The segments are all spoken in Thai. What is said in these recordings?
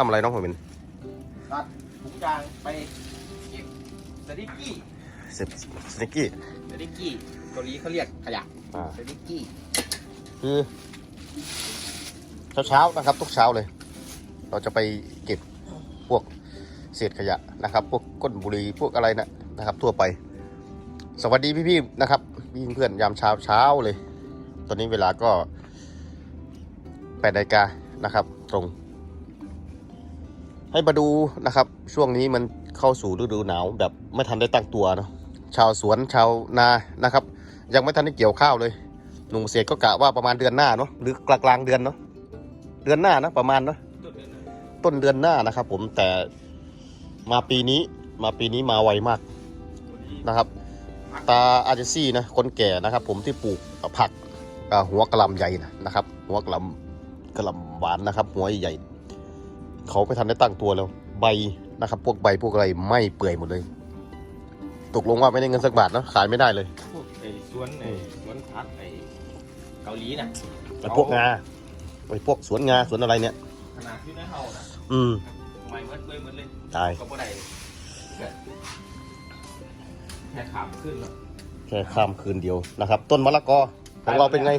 ทำอะไรน้องหัวเป็นตัดถุงยางไปเก็บสติกกี้เสร็จสนิกกี้สติกกี้เกาหลีเขาเรียกขยะอ่าสติกกี้คือเช้าๆนะครับ ทุกเช้าเลย เราจะไปเก็บพวกเศษขยะนะครับ พวกก้นบุหรี่พวกอะไรนะนะครับ ทั่วไป สวัสดีพี่ๆนะครับพี่เพื่อนยามเช้าเช้าเลย ตอนนี้เวลาก็แปดนาฬิกานะครับ ตรง ให้มาดูนะครับ ช่วงนี้มันเข้าสู่ฤดูหนาวแบบไม่ทันได้ตั้งตัวเนาะชาวสวนชาวนานะครับ ยังไม่ทันได้เกี่ยวข้าวเลยหนุ่มเสียก็กะว่าประมาณเดือนหน้าเนาะหรือกลางกลางเดือนเนาะเดือนหน้านะประมาณเนาะต้นเดือนหน้านะครับ ผมแต่มาปีนี้มาปีนี้มาไวมากนะครับ ตาอาเจซี่นะคนแก่นะครับ ผมที่ปลูกผักหัวกระลำใหญ่นะครับ หัวกระลำกระลำหวานนะครับ หัวใหญ่ เขาไม่ทันได้ตั้งตัวแล้ว ใบนะครับ พวกใบพวกอะไรไหม่เปื่อยหมดเลย ตกลงว่าไม่ได้เงินสักบาทเนอะขายไม่ได้เลย พวกไอ้สวนไอ้สวนพักไอ้เกาหลีน่ะไอ้พวกงาไอ้พวกสวนงาสวนอะไรเนี่ย ขนาดที่ในเฮาน่ะอืมไม่เมื่อเมื่อเมื่อเลยตายก็บ่ได้แค่แค่ขามขึ้นหรอกแค่ข้ามคืนเดียวนะครับ ต้นมะละกอของเราเป็นไง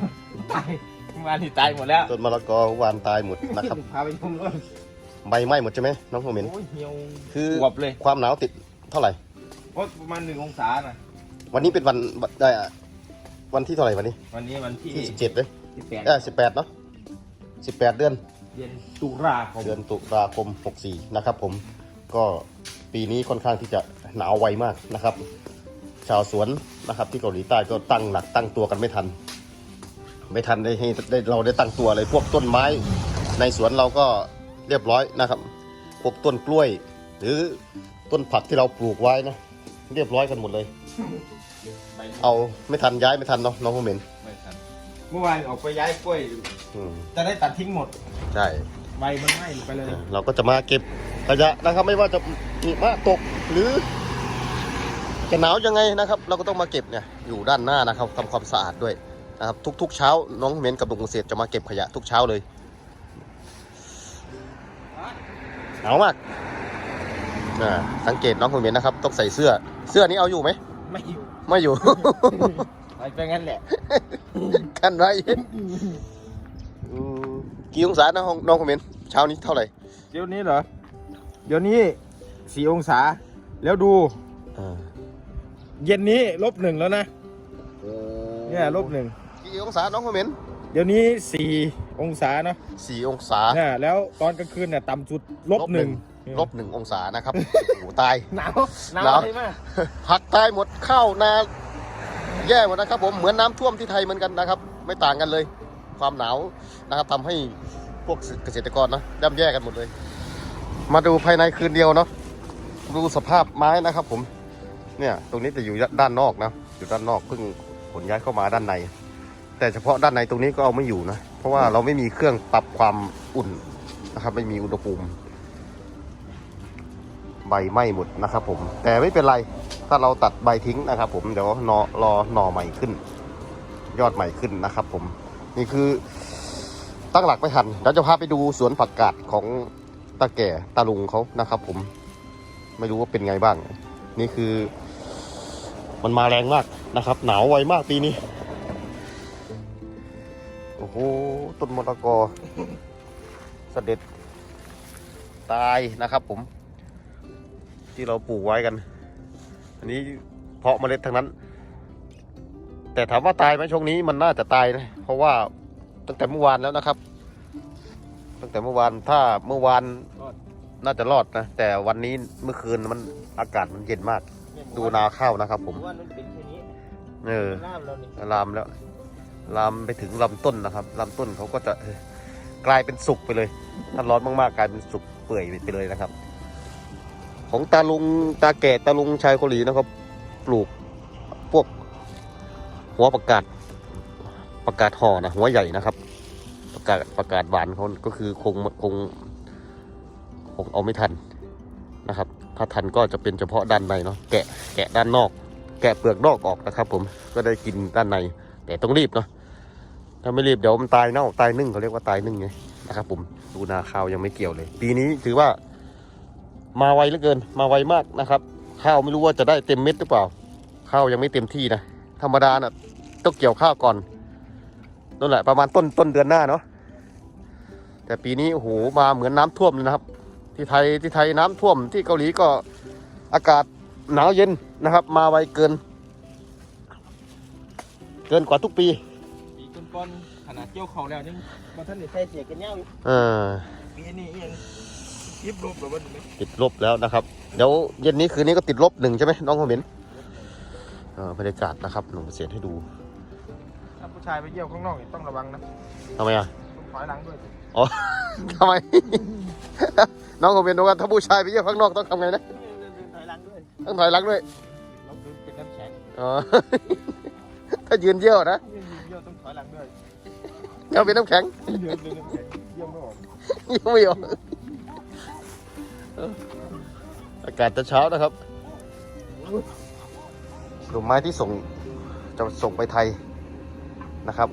ตายเมื่อวานที่ตายหมดแล้ว ต้นมะละกอวานตายหมดนะครับ พาไปชมรถ ใบไหม้หมดใช่ไหมน้องโมเมนโอ้ยเหี่ยวคืออวบเลยความหนาวติดเท่าไหร่โอ้ยประมาณหนึ่งองศาน่ะวันนี้เป็นวันได้อะวันที่เท่าไหร่วันนี้วันนี้วันที่ที่สิบเจ็ดเลยที่แปดเออสิบแปดเนาะสิบแปดเดือน เดือนตุลาคมเดือนตุลาคมหกสี่นะครับผมก็ปีนี้ค่อนข้างที่จะหนาวไวมากนะครับ ชาวสวนนะครับที่เกาหลีใต้ก็ตั้งหลักตั้งตัวกันไม่ทัน ไม่ทันได้ให้ได้เราได้ตั้งตัวเลยพวกต้นไม้ ในสวนเราก็ เรียบร้อยนะครับพวกต้นกล้วย หรือต้นผักที่เราปลูกไว้นะเรียบร้อยกันหมดเลยไปเอาไม่ทันย้ายไม่ทันเนาะน้องโมเมนไม่ทันเมื่อวานออกไปย้ายกล้วย อืมจะได้ตัดทิ้งหมดใช่ ใบมันไหม้ไปเลย เราก็จะมาเก็บขยะนะครับ ไม่ว่าจะหิมะตกหรือ จะหนาวยังไงนะครับ เราก็ต้องมาเก็บเนี่ยอยู่ด้านหน้านะครับทำความสะอาดด้วยนะครับทุก ๆ เช้าน้องเมนกับลุงเกษตรจะมาเก็บขยะทุกเช้าเลย หนาวมากอ่าสังเกตน้องคุณเมนนะครับ ต้องใส่เสื้อ เสื้อนี้เอาอยู่ไหม ไม่อยู่ ไม่อยู่ ไปเป็นงั้นแหละ กันไว้อืมกี่องศานะน้องน้องคุณเมนเช้านี้เท่าไหร่ เดี๋ยวนี้เหรอ เดี๋ยวนี้สี่องศา แล้วดูอ่าเย็นนี้ลบหนึ่งแล้วนะเนี่ยลบหนึ่งกี่องศาน้องคอมเมนต์เดี๋ยวนี้สี่ องศาเนาะสี่องศาเนี่ยแล้วตอนกลางคืนเนี่ยต่ำสุดลบหนึ่งลบหนึ่งองศานะครับโอ้โหตาย หนาวหนาวหนาวอะไรมากผักตายหมดข้าวนาแย่หมดนะครับผมเหมือนน้ำท่วมที่ไทยเหมือนกันนะครับ ไม่ต่างกันเลย ความหนาวนะครับทำให้พวกเกษตรกรนะย่ำแย่กันหมดเลย มาดูภายในคืนเดียวเนาะดูสภาพไม้นะครับผมเนี่ยตรงนี้จะอยู่ด้านนอกนะอยู่ด้านนอกเพิ่งขนย้ายเข้ามาด้านใน แต่เฉพาะด้านในตรงนี้ก็เอาไม่อยู่นะ เพราะว่าเราไม่มีเครื่องปรับความอุ่นนะครับ ไม่มีอุณหภูมิ ใบไหม้หมดนะครับ ผม แต่ไม่เป็นไร ถ้าเราตัดใบทิ้งนะครับ ผม เดี๋ยวนอรอหน่อใหม่ขึ้น ยอดใหม่ขึ้นนะครับ ผม นี่คือตั้งหลักไม่ทันเราจะพาไปดูสวนผักกาดของตาแก่ตาลุงเขานะครับ ผม ไม่รู้ว่าเป็นไงบ้าง นี่คือ มันมาแรงมากนะครับ หนาวไวมากปีนี้ โอ้โห ต้นมะละกอเสด็จตายนะครับผม ที่เราปลูกไว้กัน อันนี้เพาะเมล็ดทั้งนั้น แต่ถามว่าตายไหมช่วงนี้มันน่าจะตายนะ เพราะว่าตั้งแต่เมื่อวานแล้วนะครับ ตั้งแต่เมื่อวานถ้าเมื่อวานน่าจะรอดนะ แต่วันนี้เมื่อคืนมันอากาศมันเย็นมาก ดูนาข้าวนะครับ ผมว่ามันเป็นแค่นี้เออน้ำเรานี่ลามแล้ว ลามไปถึงลำต้นนะครับลำต้นเขาก็จะกลายเป็นสุกไปเลย ถ้าร้อนมากๆกลายเป็นสุกเปื่อยไปเลยนะครับ ของตาลุงตาแก่ตาลุงชายเกาหลีนะครับ ปลูกพวกหัวประกาศประกาศห่อนะหัวใหญ่นะครับ ประกาศประกาศหวานเขาก็คือคงคงคงเอาไม่ทันนะครับ ถ้าทันก็จะเป็นเฉพาะด้านในเนาะแกะแกะด้านนอก แกะเปลือกนอกออกนะครับ ผมก็ได้กินด้านในแต่ต้องรีบเนาะ ถ้าไม่รีบเดี๋ยวมันตายเน่าตายนึ่งเขาเรียกว่าตายนึ่งไงนะครับผมดูนาข้าวยังไม่เกี่ยวเลย ปีนี้ถือว่า มาไวเหลือเกิน มาไวมากนะครับ ข้าวไม่รู้ว่าจะได้เต็มเม็ดหรือเปล่า ข้าวยังไม่เต็มที่นะธรรมดาน่ะต้องเกี่ยวข้าวก่อนนั่นแหละประมาณต้นต้นเดือนหน้าเนาะแต่ปีนี้โอ้โหมาเหมือนน้ำท่วมเลยนะครับ ที่ไทยที่ไทยน้ำท่วมที่เกาหลีก็อากาศหนาวเย็นนะครับ มาไวเกิน เกินกว่าทุกปี ปีก้นๆขนาดเกี่ยวเขาแล้วยังมาท่านนี่ใส่เสียกันเงี้ยเออปีนี้เองยิบลบหรือว่าติดลบแล้วนะครับ เดี๋ยวเย็นนี้คืนนี้ก็ติดลบหนึ่งใช่ไหมน้องคอมเมนต์เออบรรยากาศนะครับหนุ่มเสียนให้ดูถ้าผู้ชายไปเยี่ยวข้างนอกต้องระวังนะทำไมอะต้องถอยหลังด้วยทำไม น้องคอมเมนต์บอกว่าถ้าผู้ชายไปเยี่ยมข้างนอกต้องทำไงนะถอยหลังด้วยต้องถอยหลังด้วยเราเป็นน้ำแข็งอ๋อถ้ายืนเยี่ยวนะ เยี่ยวต้องถอยหลังด้วยเอาเป็นน้ำแข็งเดินเป็นน้ำแข็งเยี่ยวไม่ออกเยี่ยวไม่ออกเอออากาศจะเช้านะครับดอกไม้ที่ส่งจะส่งไปไทยนะครับ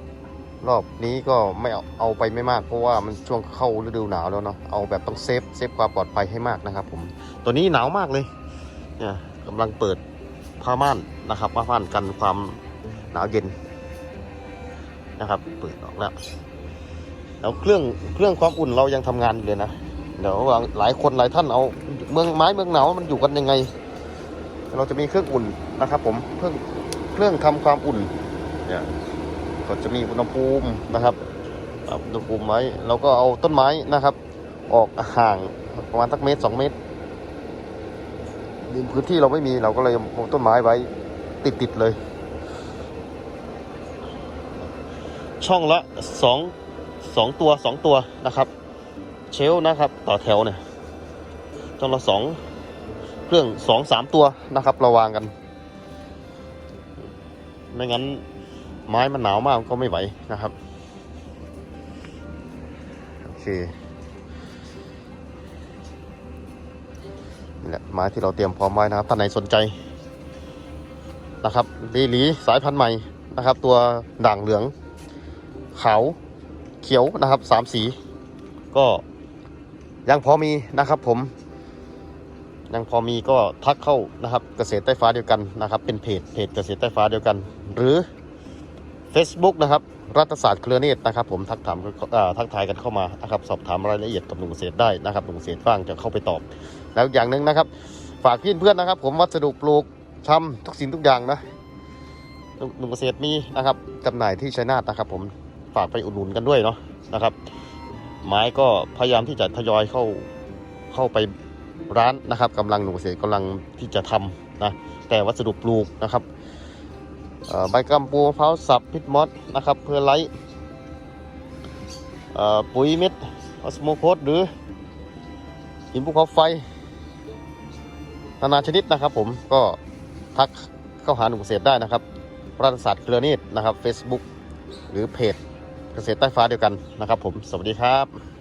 รอบนี้ก็ไม่เอาเอาไปไม่มาก เพราะว่ามันช่วงเข้าฤดูหนาวแล้วเนาะเอาแบบต้องเซฟเซฟความปลอดภัยให้มากนะครับ ผมตัวนี้หนาวมากเลยเนี่ยกำลังเปิดผ้าม่านนะครับผ้าม่านกันความหนาวเย็น นะครับ เปิดออกแล้วแล้วเครื่องเครื่องความอุ่นเรายังทำงานอยู่เลยนะเดี๋ยวหลายคนหลายท่านเอาเมืองไม้เมืองหนาวมันอยู่กันยังไง เราจะมีเครื่องอุ่นนะครับ ผมเครื่องเครื่องทำความอุ่นเนี่ยก็จะมีอุณหภูมินะครับปรับอุณหภูมิไว้แล้วก็เอาต้นไม้นะครับ ออกห่างประมาณสักเมตรสองเมตรดินพื้นที่เราไม่มีเราก็เลยเอาต้นไม้ไว้ติดๆเลย ช่องละสองสองตัวสองตัวนะครับ เชลนะครับ ต่อแถวเนี่ยช่องละสองเครื่องสองสามตัวนะครับราวางกัน ไม่งั้นไม้มันหนาวมากก็ไม่ไหวนะครับ โอเคนี่แหละไม้ที่เราเตรียมพร้อมไว้นะครับท่านไหนสนใจนะครับลีหลีสายพันธุ์ใหม่นะครับ ตัวด่างเหลือง ขาว เขียวนะครับสามสี ก็ยังพอมีนะครับผม ยังพอมีก็ทักเข้านะครับ เกษตรใต้ฟ้าเดียวกันนะครับ เป็นเพจเพจเกษตรใต้ฟ้าเดียวกัน หรือ Facebook นะครับ รัฐศาสตร์เครือเนตรนะครับผมทักถามทักทายกันเข้ามานะครับ สอบถามรายละเอียดกับหนุ่มเกษตรได้นะครับหนุ่มเกษตรบ้างจะเข้าไปตอบ แล้วอย่างหนึ่งนะครับ ฝากพี่เพื่อนนะครับ ผมวัสดุปลูกทำทุกสิ่งทุกอย่างนะหนุ่มหนุ่มเกษตรมีนะครับจำหน่ายที่ชัยนาทนะครับผม ฝากไปอุดหนุนกันด้วยเนาะนะครับ ไม้ก็พยายามที่จะทยอยเข้าเข้าไปร้านนะครับกำลังหนุ่มเกษตรกำลังที่จะทำนะแต่วัสดุปลูกนะครับใบกำปูมะพร้าวสับพิษมอสนะครับเพื่อไลท์ปุ๋ยเม็ดออสโมโคสหรือหินภูเขาไฟ นานาชนิดนะครับผมก็ทักเข้าหาหนุ่มเกษตรได้นะครับรัฐศาสตร์เครือเนตรนะครับ Facebook หรือเพจ เกษตรใต้ฟ้าเดียวกันนะครับผม สวัสดีครับ